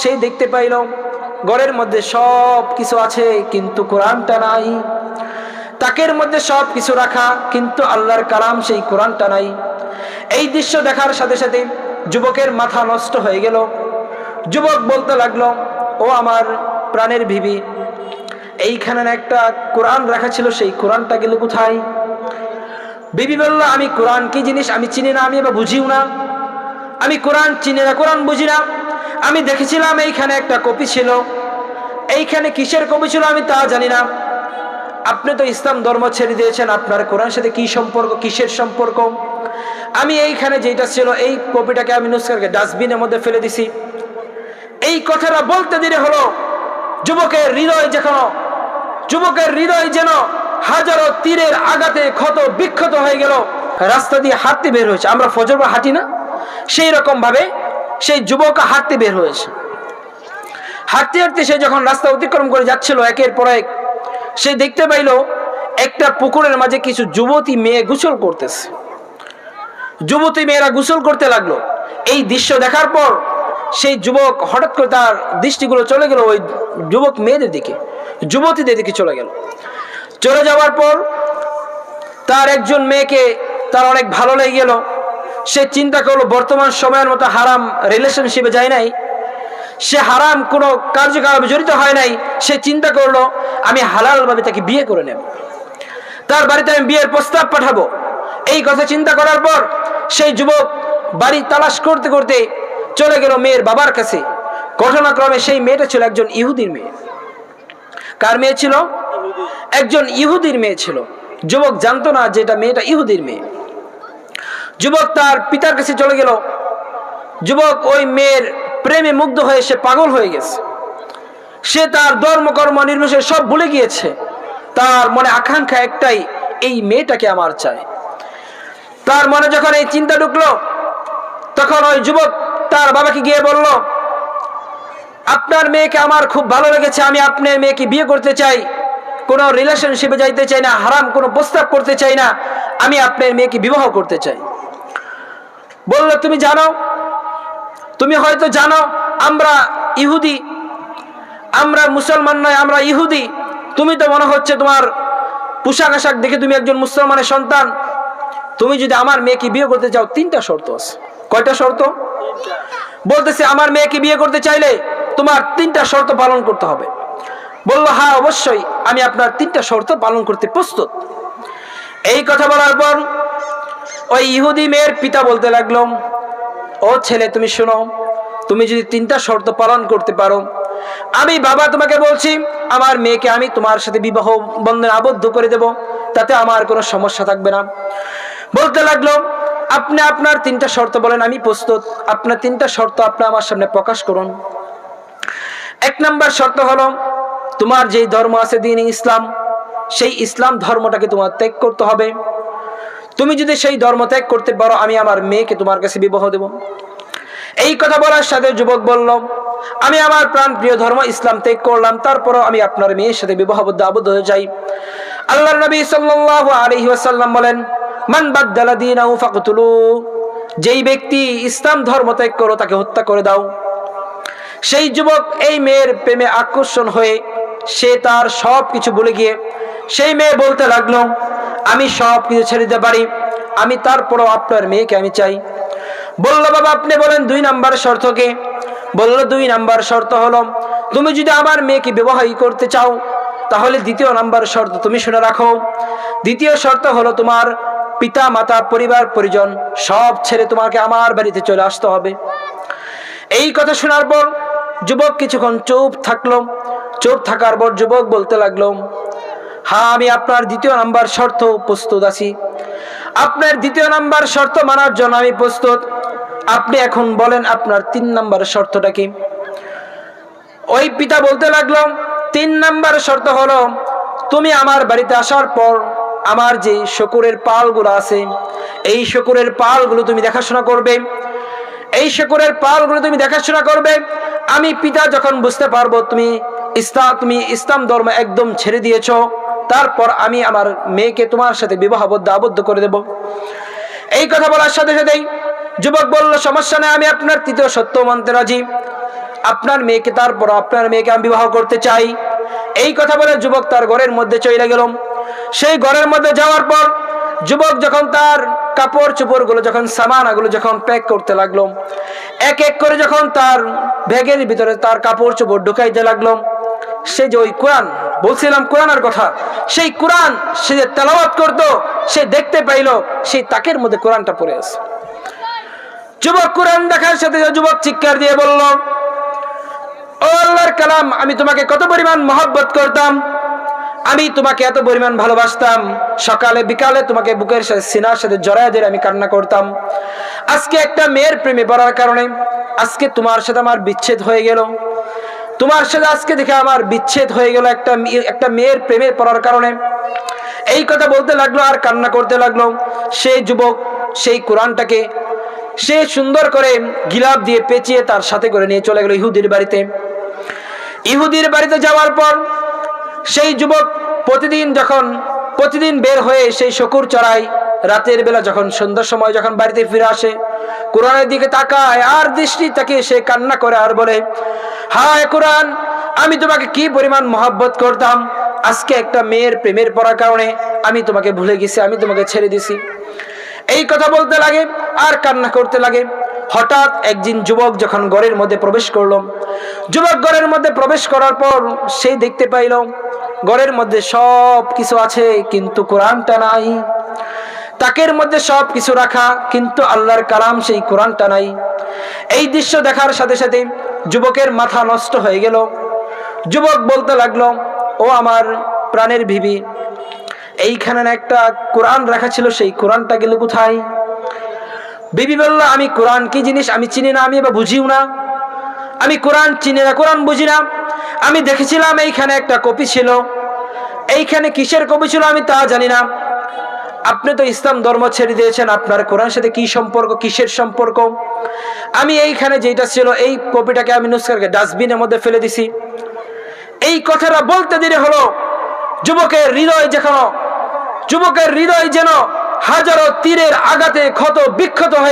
সেই দেখতে পাইল, ঘরের মধ্যে সব কিছু আছে, কিন্তু কোরআনটা নাই। তাকের মধ্যে সব কিছু রাখা, কিন্তু আল্লাহর কালাম সেই কোরআনটা নাই। এই দৃশ্য দেখার সাথে সাথে যুবকের মাথা নষ্ট হয়ে গেল। যুবক বলতে লাগল, ও আমার প্রাণের ভিবি এইখানে একটা কোরআন রাখা ছিল, সেই কোরআনটা গেল কোথায়? বিবি বলল, আমি কোরআন কি জিনিস? আমি চিনি না, আমি এবার বুঝিও না। আমি কোরআন চিনি না, কোরআন বুঝি না। আমি দেখেছিলাম এইখানে একটা কপি ছিল। এইখানে কিসের কপি ছিল আমি তা জানি না। আপনি তো ইসলাম ধর্ম ছেড়ে দিয়েছেন, আপনার কোরআন সাথে কি সম্পর্ক, কিসের সম্পর্ক? আমি এইখানে যেটা ছিল, এই কপিটাকে আমি নুসকারকে ডাস্টবিনের মধ্যে ফেলে দিছি। এই কথাটা বলতে দিলে হলো। যুবকের হৃদয় যেন, যুবকের হৃদয় যেন হাজারো তীরের আঘাতে ক্ষত বিক্ষত হয়ে গেল। রাস্তা দিয়ে হাঁটতে বের হয়েছে। আমরা ফজর বা হাঁটি না? সেই রকম ভাবে সেই যুবক হাঁটতে বের হয়েছে। হাঁটতে হাঁটতে সে যখন রাস্তা অতিক্রম করে যাচ্ছিল, একের পর এক সে দেখতে পাইল, একটা পুকুরের মাঝে কিছু যুবতী মেয়ে গোসল করতেছে। যুবতী মেয়েরা গোসল করতে লাগল। এই দৃশ্য দেখার পর সেই যুবক হঠাৎ করে তার দৃষ্টিগুলো চলে গেল ওই যুবক মেয়েদের দিকে, যুবতীদের দিকে চলে গেল। চলে যাওয়ার পর তার একজন মেয়েকে তার অনেক ভালো লেগে গেল। সে চিন্তা করল, বর্তমান সময়ের মতো হারাম রিলেশনশিপে যায় নাই। সে হারাম কোনো কার্যকলাপে জড়িত হয় নাই। সে চিন্তা করল, আমি হালালভাবে তাকে বিয়ে করে নেব। তার বাড়িতে আমি বিয়ের প্রস্তাব পাঠাবো। এই কথা চিন্তা করার পর সেই যুবক বাড়ি তালাশ করতে করতে চলে গেল মেয়ের বাবার কাছে। ঘটনাক্রমে সেই মেয়েটা ছিল একজন ইহুদির মেয়ে। কার মেয়ে ছিল? একজন ইহুদির মেয়ে ছিল। যুবক জানতো না যে এটা মেয়েটা ইহুদির মেয়ে। যুবক তার পিতার কাছে চলে গেল। যুবক ওই মেয়ের প্রেমে মুগ্ধ হয়ে সে পাগল হয়ে গেছে। সে তার ধর্মকর্ম নির্বিশেষে সব ভুলে গিয়েছে। তার মনে আকাঙ্ক্ষা একটাই, এই মেয়েটাকে আমার চাই। তার মনে যখন এই চিন্তা ঢুকলো, তখন ওই যুবক তার বাবাকে গিয়ে বলল, আপনার মেয়েকে আমার খুব ভালো লেগেছে। আমি আপনার মেয়েকে বিয়ে করতে চাই। কোনো রিলেশনশিপে যাইতে চাই না। হারাম কোনো প্রস্তাব করতে চাই না। আমি আপনার মেয়েকে বিবাহ করতে চাই। বলল, তুমি জানো? তুমি হয়তো জানো, আমরা ইহুদি। আমরা মুসলমান নয়, আমরা ইহুদি। তুমি তো মনে হচ্ছে তোমার পোশাক আশাক দেখে তুমি একজন মুসলমানের সন্তান। তুমি যদি আমার মেয়েকে বিয়ে করতে চাও, তিনটা শর্ত আছে। কয়টা শর্ত? বলতেছে, আমার মেয়েকে বিয়ে করতে চাইলে তোমার তিনটা শর্ত পালন করতে হবে। বলল হ্যাঁ অবশ্যই। আমি আপনার তিনটা শর্ত পালন করতে প্রস্তুত। এই কথা বলার পর ওই ইহুদি মেয়ের পিতা বলতে লাগল, ও ছেলে, তুমি শোনো, তুমি যদি তিনটা শর্ত পালন করতে পারো, আমি বাবা তোমাকে বলছি, আমার মেয়েকে আমি তোমার সাথে বিবাহ বন্ধনে আবদ্ধ করে দেব, তাতে আমার কোনো সমস্যা থাকবে না। বলতে লাগল, আপনি আপনার তিনটা শর্ত বলেন, আমি প্রস্তুত। আপনার তিনটা শর্ত আপনি আমার সামনে প্রকাশ করুন। এক নাম্বার শর্ত হলো, তোমার যেই ধর্ম আছে দিন ইসলাম, সেই ইসলাম ধর্মটাকে তোমার ত্যাগ করতে হবে। তুমি যদি সেই ধর্ম ত্যাগ করতে পারো, আমি আমার মেয়েকে তোমার কাছে বিবাহ দেব। এই কথা বলার সাথে যুবক বলল, আমি আমার প্রাণ প্রিয় ধর্ম ইসলাম ত্যাগ করলাম, তারপরও আমি আপনার মেয়ের সাথে বিবাহবদ্ধ আবদ্ধ হয়ে যাই। আল্লাহ নবী সাল্লাল্লাহু আলাইহি ওয়াসাল্লাম বলেন, মান বাদদালা ফাকতুলু যেই ব্যক্তি ইসলাম ধর্ম ত্যাগ করো, তাকে হত্যা করে দাও। সেই যুবক এই মেয়ের প্রেমে আকর্ষণ হয়ে সে তার সব কিছু ভুলে গিয়ে সেই মেয়ে বলতে লাগল আমি সব কিছু ছেড়ে দিতে পারি। আমি তারপরও আপনার মেয়েকে আমি চাই। বলল, বাবা, আপনি বলেন দুই নাম্বার শর্তকে বলল, দুই নাম্বার শর্ত হলো, তুমি যদি আমার মেয়েকে বিবাহই করতে চাও, তাহলে দ্বিতীয় নাম্বার শর্ত তুমি শুনে রাখো। দ্বিতীয় শর্ত হলো তোমার পিতা মাতা পরিবার, পরিজন, সব ছেড়ে তোমাকে আমার বাড়িতে চলে আসতে হবে। এই কথা শোনার পর যুবক কিছুক্ষণ চুপ থাকল। চুপ থাকার পর যুবক বলতে লাগল হ্যাঁ আমি আপনার দ্বিতীয় নাম্বার শর্ত প্রস্তুত আছি। আপনার দ্বিতীয় নাম্বার শর্ত মানার জন্য আমি প্রস্তুত। আপনি এখন বলেন আপনার তিন নাম্বার শর্তটা কি? ওই পিতা বলতে লাগল, তিন নাম্বার শর্ত হলো, তুমি আমার বাড়িতে আসার পর আমার যে শকুরের পালগুলো আছে, এই শকুরের পালগুলো তুমি দেখাশোনা করবে। এই শকুরের পালগুলো তুমি দেখাশোনা করবে। আমি পিতা যখন বুঝতে পারব, তুমি ইসলাম তুমি ইসলাম ধর্ম একদম ছেড়ে দিয়েছ তারপর আমি আমার মেয়েকে তোমার সাথে বিবাহবদ্ধ আবদ্ধ করে দেব। এই কথা বলার সাথে সাথেই যুবক বলল, সমস্যা নেই, আমি আপনার তৃতীয় সত্য মানতে রাজি। আপনার মেয়েকে তারপর আপনার মেয়েকে আমি বিবাহ করতে চাই। এই কথা বলে যুবক তার ঘরের মধ্যে চলে গেল। সেই ঘরের মধ্যে যাওয়ার পর যুবক যখন তার কাপড় চোপড়গুলো যখন, সামানাগুলো যখন প্যাক করতে লাগল, এক এক করে যখন তার ব্যাগের ভিতরে তার কাপড় চোপড় ঢুকাইতে লাগল, সে যে ওই কোরআন বলছিলাম কোরআনের কথা, সেই কোরআন সে যে তেলাওয়াত করতো, সে দেখতে পাইলো, সেই তাকের মধ্যে কোরআনটা পড়ে আছে। যুবক কোরআন দেখার সাথে যুবক চিৎকার দিয়ে বলল, ও আল্লাহর কালাম, আমি তোমাকে কত পরিমাণ মহব্বত করতাম, আমি তোমাকে এত পরিমাণ ভালোবাসতাম, সকালে বিকালে তোমাকে বুকের সাথে, সিনার সাথে জড়ায় দিয়ে আমি কান্না করতাম। আজকে একটা মেয়ের প্রেমে পড়ার কারণে, আজকে তোমার সাথে আমার বিচ্ছেদ হয়ে গেল। তোমার সাথে আজকে দেখে আমার বিচ্ছেদ হয়ে গেল একটা একটা মেয়ের প্রেমে পড়ার কারণে। এই কথা বলতে লাগল আর কান্না করতে লাগল। সেই যুবক সেই কোরআনটাকে সে সুন্দর করে গিলাপ দিয়ে পেঁচিয়ে তার সাথে করে নিয়ে চলে গেল ইহুদির বাড়িতে। ইহুদির বাড়িতে যাওয়ার পর সেই যুবক প্রতিদিন যখন, প্রতিদিন বের হয়ে সেই শকুর চড়াই রাতের বেলা যখন, সন্ধ্যার সময় যখন বাড়িতে ফিরে আসে, কোরআনের দিকে তাকায় আর দৃষ্টি তাকে সে কান্না করে আর বলে হায় কোরআন, আমি তোমাকে কি পরিমাণ মহাব্বত করতাম? আজকে একটা মেয়ের প্রেমের পড়ার কারণে আমি তোমাকে ভুলে গেছি, আমি তোমাকে ছেড়ে দিছি। এই কথা বলতে লাগে, আর কান্না করতে লাগে। হঠাৎ একদিন যুবক যখন ঘরের মধ্যে প্রবেশ করল, যুবক ঘরের মধ্যে প্রবেশ করার পর সেই দেখতে পাইল, ঘরের মধ্যে সব কিছু আছে, কিন্তু কোরআনটা নাই। তাকের মধ্যে সব কিছু রাখা, কিন্তু আল্লাহর কালাম সেই কোরআনটা নাই। এই দৃশ্য দেখার সাথে সাথে যুবকের মাথা নষ্ট হয়ে গেল। যুবক বলতে লাগল, ও আমার প্রাণের ভিবি এইখানে একটা কোরআন রাখা ছিল, সেই কোরআনটা গেল কোথায়? বিবি বলল, আমি কোরআন কি জিনিস? আমি চিনি না, আমি এবার বুঝিও না। আমি কোরআন চিনি না, কোরআন বুঝি না। আমি দেখেছিলাম এইখানে একটা কপি ছিল। এইখানে কিসের কপি ছিল আমি তা জানি না। আপনি তো ইসলাম ধর্ম ছেড়ে দিয়েছেন, আপনার কোরআন সাথে কি সম্পর্ক, কিসের সম্পর্ক? আমি এইখানে যেটা ছিল, এই কপিটাকে আমি নুস্কারকে ডাস্টবিনের মধ্যে ফেলে দিছি। এই কথাটা বলতে দিলে হলো। যুবকের হৃদয় যেন, যুবকের হৃদয় যেন হাজারো তীরের আঘাতে ক্ষত বিক্ষত হয়ে